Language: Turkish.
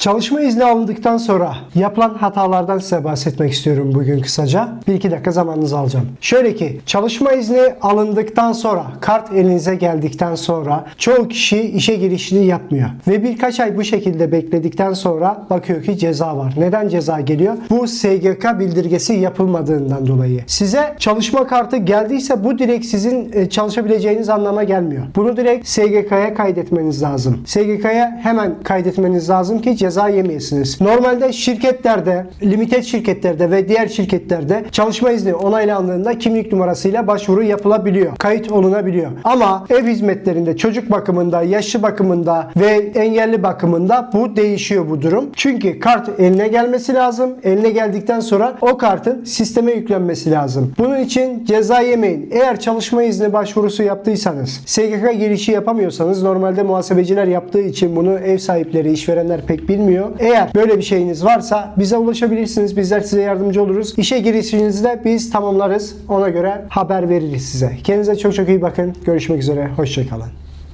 Çalışma izni alındıktan sonra yapılan hatalardan size bahsetmek istiyorum bugün kısaca. Bir iki dakika zamanınızı alacağım. Şöyle ki çalışma izni alındıktan sonra kart elinize geldikten sonra çoğu kişi işe girişini yapmıyor. Ve birkaç ay bu şekilde bekledikten sonra bakıyor ki ceza var. Neden ceza geliyor? Bu SGK bildirgesi yapılmadığından dolayı. Size çalışma kartı geldiyse bu direkt sizin e, çalışabileceğiniz anlama gelmiyor. Bunu direkt SGK'ya kaydetmeniz lazım. SGK'ya hemen kaydetmeniz lazım ki ceza yemeyesiniz. Normalde şirketlerde, limited şirketlerde ve diğer şirketlerde çalışma izni onaylandığında kimlik numarasıyla başvuru yapılabiliyor. Kayıt olunabiliyor. Ama ev hizmetlerinde, çocuk bakımında, yaşlı bakımında ve engelli bakımında bu değişiyor bu durum. Çünkü kart eline gelmesi lazım. Eline geldikten sonra o kartın sisteme yüklenmesi lazım. Bunun için ceza yemeyin. Eğer çalışma izni başvurusu yaptıysanız, SGK girişi yapamıyorsanız normalde muhasebeciler yaptığı için bunu ev sahipleri, işverenler pek bilmiyor. Eğer böyle bir şeyiniz varsa bize ulaşabilirsiniz. Bizler size yardımcı oluruz. İşe girişinizde biz tamamlarız. Ona göre haber veririz size. Kendinize çok çok iyi bakın. Görüşmek üzere. Hoşçakalın.